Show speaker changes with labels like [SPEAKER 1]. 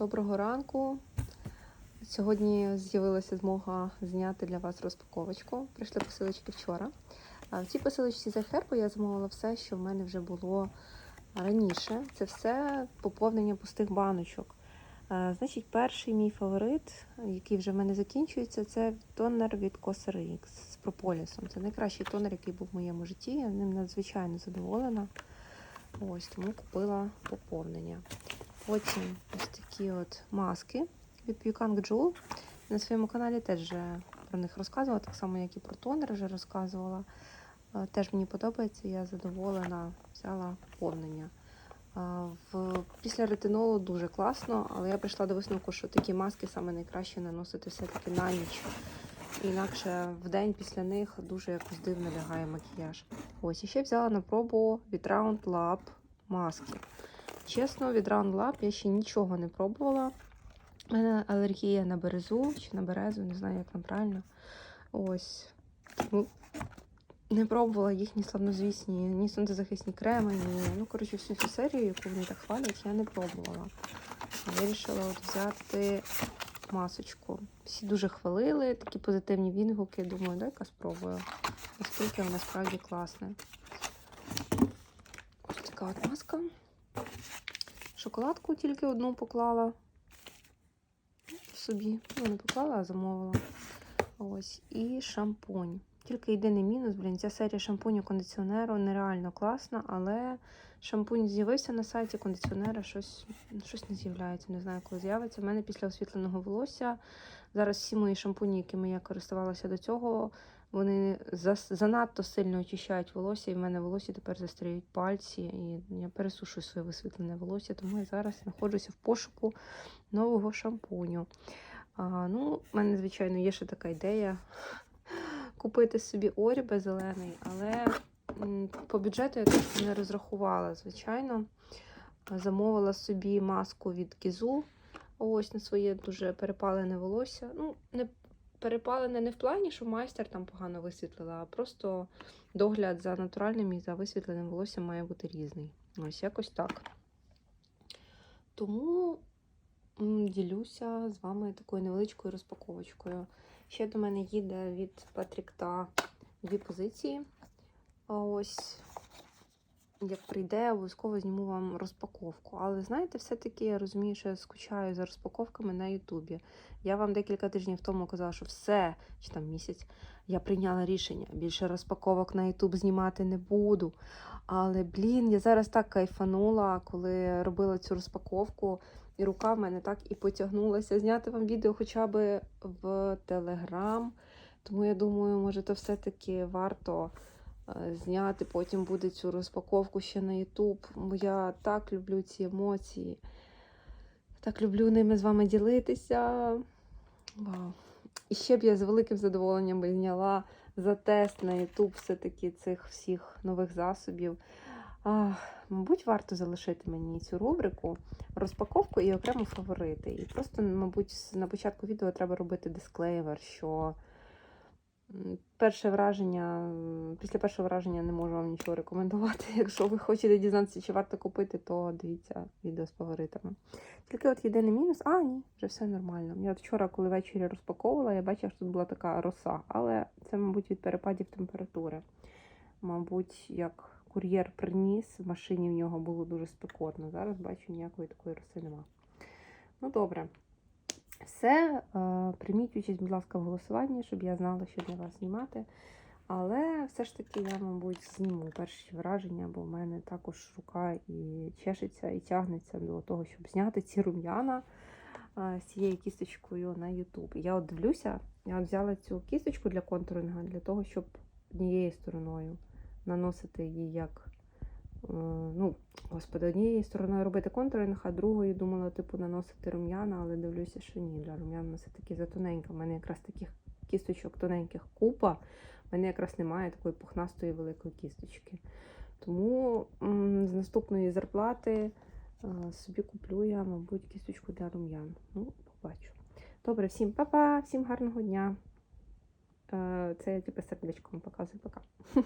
[SPEAKER 1] Доброго ранку. Сьогодні з'явилася змога зняти для вас розпаковочку. Прийшли посилочки вчора. В цій посилочці за Хербу я замовила все, що в мене вже було раніше. Це все поповнення пустих баночок. Значить, перший мій фаворит, який вже в мене закінчується, це тонер від Cosrx з прополісом. Це найкращий тонер, який був в моєму житті. Я ним надзвичайно задоволена. Ось тому купила поповнення. Потім ось такі от маски від Pukang Jewel. На своєму каналі теж про них розказувала, так само, як і про тонер вже розказувала. Е, Теж мені подобається, я задоволена, взяла поповнення. Е. Після ретинолу дуже класно, але я прийшла до висновку, що такі маски саме найкраще наносити все-таки на ніч. Інакше в день після них дуже якось дивно лягає макіяж. Ось, і ще взяла на пробу від Round Lab маски. Чесно, від Round Lab я ще нічого не пробувала. У мене алергія на березу чи на березу, не знаю, як там правильно. Ось. Тому не пробувала їхні славнозвісні, ні сонцезахисні креми, ні. Ну, коротше, всю цю серію, яку вони так хвалять, я не пробувала. Вирішила от взяти масочку. Всі дуже хвалили, такі позитивні відгуки. Думаю, дай-ка спробую. Наскільки вона справді класна. Ось така от маска. Шоколадку тільки одну поклала собі. Ну, не поклала, а замовила. Ось. І шампунь. Тільки єдиний мінус, блін, ця серія шампуню кондиціонеру нереально класна, але шампунь з'явився на сайті кондиціонера, щось, щось не з'являється, не знаю, коли з'явиться. У мене після освітленого волосся. Зараз всі мої шампуні, якими я користувалася до цього, вони занадто сильно очищають волосся, і в мене волосся тепер застряють пальці, і я пересушую своє висвітлене волосся, тому я зараз знаходжуся в пошуку нового шампуню. А, ну, в мене, звичайно, є ще така ідея купити собі орібе зелений, але по бюджету я трошки не розрахувала, звичайно. Замовила собі маску від Кізу. Ось на своє дуже перепалене волосся. Ну, не перепалене не в плані, що майстер там погано висвітлила, а просто догляд за натуральним і за висвітленим волоссям має бути різний. Ось якось так. Тому ділюся з вами такою невеличкою розпаковочкою. Ще до мене їде від Патрікта дві позиції. Ось, як прийде, обов'язково зніму вам розпаковку. Але знаєте, все-таки я розумію, що я скучаю за розпаковками на Ютубі. Я вам декілька тижнів тому казала, що все, чи там місяць, я прийняла рішення. Більше розпаковок на Ютуб знімати не буду. Але, блін, я зараз так кайфанула, коли робила цю розпаковку. І рука в мене так і потягнулася зняти вам відео хоча б в Телеграм. Тому я думаю, може, то все-таки варто зняти. Потім буде цю розпаковку ще на Ютуб. Я так люблю ці емоції. Так люблю ними з вами ділитися. Вау. І ще б я з великим задоволенням зняла за тест на Ютуб все-таки цих всіх нових засобів. Ах, мабуть, варто залишити мені цю рубрику розпаковку і окремо фаворити. І просто, мабуть, на початку відео треба робити дисклеймер, що перше враження, після першого враження не можу вам нічого рекомендувати. Якщо ви хочете дізнатися, чи варто купити, то дивіться відео з фаворитами. Тільки от єдиний мінус, а ні, вже все нормально. Я вчора, коли ввечері розпаковувала, я бачила, що тут була така роса, але це, мабуть, від перепадів температури. Мабуть, як кур'єр приніс, в машині в нього було дуже спекотно. Зараз бачу, ніякої такої роси нема. Ну, добре. Все, е, прийміть участь, будь ласка, в голосуванні, щоб я знала, що для вас знімати. Але все ж таки я, мабуть, зніму перші враження, бо в мене також рука і чешеться, і тягнеться до того, щоб зняти ці рум'яна е, з цією кісточкою на YouTube. Я от дивлюся, я от взяла цю кісточку для контуринга для того, щоб однією стороною наносити її як. Е, Ну, господи, однією стороною робити контуринг, а другою думала, типу, наносити рум'яна, але дивлюся, що ні, для рум'ян вона все-таки затоненька. У мене якраз таких кісточок тоненьких купа. У мене якраз немає такої пухнастої великої кісточки. Тому з наступної зарплати е, собі куплю я, мабуть, кісточку для рум'ян. Ну, побачу. Добре, всім па-па, всім гарного дня. Е, Це я типу сердечком показую. Пока.